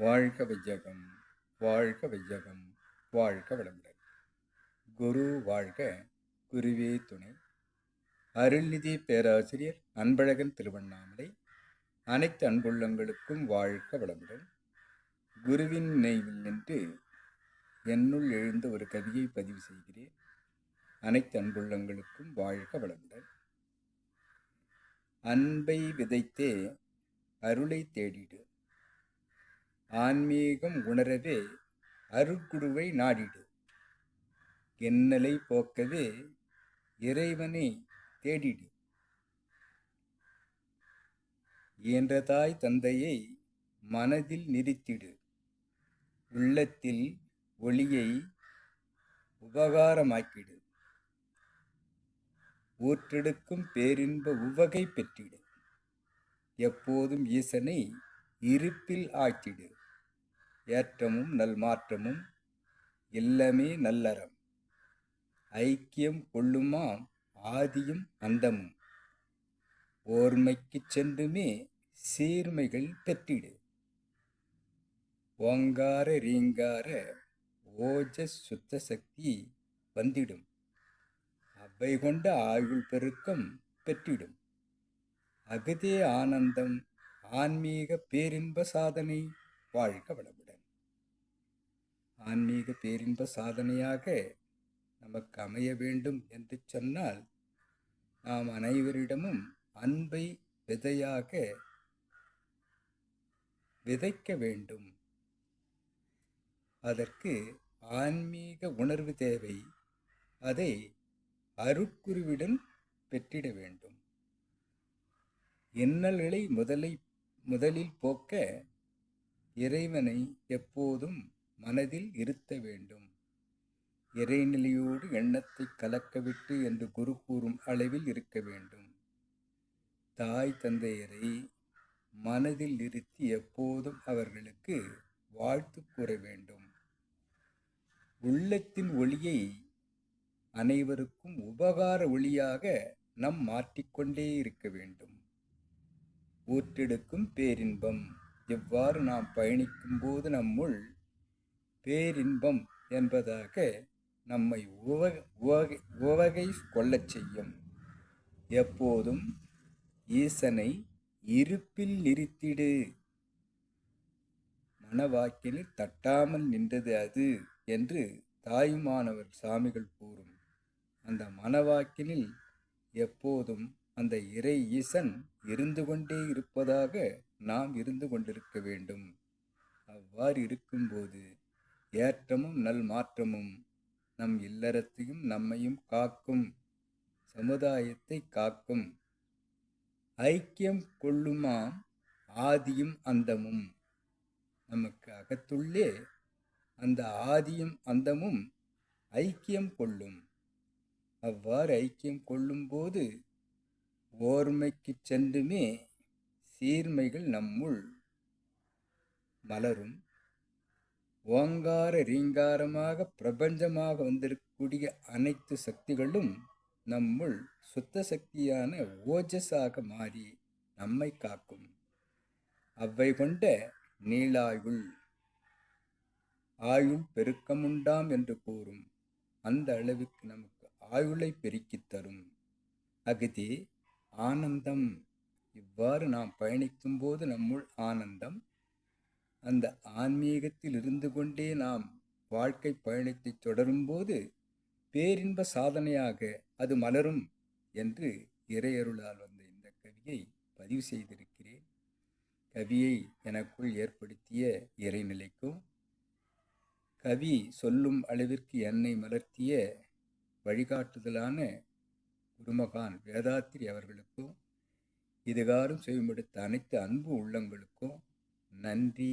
வாழ்க வையகம் வாழ்க வையகம் வாழ்க வளமுடன். குரு வாழ்க குருவே துணை. அருள்நிதி பேராசிரியர் அன்பழகன் திருவண்ணாமலை. அனைத்து அன்புள்ளங்களுக்கும் வாழ்க வளமுடன். குருவின் நினைவில் நின்று என்னுள் எழுந்த ஒரு கவியை பதிவு செய்கிறேன். அனைத்து அன்புள்ளங்களுக்கும் வாழ்க வளமுடன். அன்பை விதைத்தே அருளை தேடிடு. ஆன்மீகம் உணரவே அருக்குடுவை நாடிடு. என்னலை போக்கவே இறைவனை தேடிடு. இயன்ற தாய் தந்தையை மனதில் நிறுத்திடு. உள்ளத்தில் ஒளியை உபகாரமாக்கிடு. ஊற்றெடுக்கும் பேரின்ப உவகை பெற்றிடு. எப்போதும் ஈசனை இருப்பில் ஆக்கிடு. ஏற்றமும் நல்மாற்றமும் எல்லாமே நல்லறம். ஐக்கியம் கொள்ளுமாம் ஆதியும் அந்தமும்? ஓர்மைக்குச் சென்றுமே சீர்மைகள் பெற்றிடு. ஓங்கார ரீங்கார ஓஜ சுத்த சக்தி வந்திடும். அவை கொண்ட ஆயுள் பெருக்கம் பெற்றிடும். அகதே ஆனந்தம் ஆன்மீக பேரின்ப சாதனை வாழ்க வளமுடன். ஆன்மீக பேரின்ப சாதனையாக நமக்கு அமைய வேண்டும் என்று சொன்னால் நாம் அனைவரிடமும் அன்பை விதையாக விதைக்க வேண்டும். அதற்கு ஆன்மீக உணர்வு தேவை. அதை அருட்குருவிடன் பெற்றிட வேண்டும். இன்னல்களை முதலை முதலில் போக்க இறைவனை எப்போதும் மனதில் இருத்த வேண்டும். இறைநிலையோடு எண்ணத்தை கலக்கவிட்டு என்று குரு கூறும் அளவில் இருக்க வேண்டும். தாய் தந்தையரை மனதில் நிறுத்தி எப்போதும் அவர்களுக்கு வாழ்த்து கூற வேண்டும். உள்ளத்தின் ஒளியை அனைவருக்கும் உபகார ஒளியாக நம் மாற்றிக்கொண்டே இருக்க வேண்டும். ஊற்றெடுக்கும் பேரின்பம். எவ்வாறு நாம் பயணிக்கும் போது நம்முள் பேரின்பம் என்பதாக நம்மை உவ உவகை உவகை கொள்ளச் செய்யும். எப்போதும் ஈசனை இருப்பில் நிறுத்திடு மனவாக்கில் தட்டாமல் நின்றது அது என்று தாயுமானவர் சாமிகள் கூறும். அந்த மனவாக்கினில் எப்போதும் அந்த இறை ஈசன் இருந்து கொண்டே இருப்பதாக நாம் இருந்து கொண்டிருக்க வேண்டும். அவ்வாறு இருக்கும்போது ஏற்றமும் நல் மாற்றமும் நம் இல்லறத்தையும் நம்மையும் காக்கும் சமுதாயத்தை காக்கும். ஐக்கியம் கொள்ளுமாம் ஆதியும் அந்தமும்? நமக்கு அகத்துள்ளே அந்த ஆதியும் அந்தமும் ஐக்கியம் கொள்ளும். அவ்வாறு ஐக்கியம் கொள்ளும்போது ஓர்மைக்கு சென்றுமே சீர்மைகள் நம்முள் மலரும். ஓங்கார ரீங்காரமாக பிரபஞ்சமாக வந்திருக்கக்கூடிய அனைத்து சக்திகளும் நம்முள் சுத்த சக்தியான ஓஜஸாக மாறி நம்மை காக்கும். அவ்வை கொண்ட நீளாயுள் ஆயுள் பெருக்கமுண்டாம் என்று கூறும். அந்த அளவுக்கு நமக்கு ஆயுளை பெருக்கித் தரும். அகதி ஆனந்தம். இவ்வாறு நாம் பயணிக்கும் போது நம்முள் ஆனந்தம் அந்த ஆன்மீகத்தில் இருந்து கொண்டே நாம் வாழ்க்கை பயணத்தை தொடரும்போது பேரின்ப சாதனையாக அது மலரும் என்று இறையருளால் வந்த இந்த கவியை பதிவு செய்திருக்கிறேன். கவியை எனக்குள் ஏற்படுத்திய இறைநிலைக்கும் கவி சொல்லும் அளவிற்கு என்னை மலர்த்திய வழிகாட்டுதலான குருமகான் வேதாத்திரி அவர்களுக்கும் இதுகாரும் செய்யுமெடுத்த அனைத்து அன்பு உள்ளங்களுக்கும் நன்றி.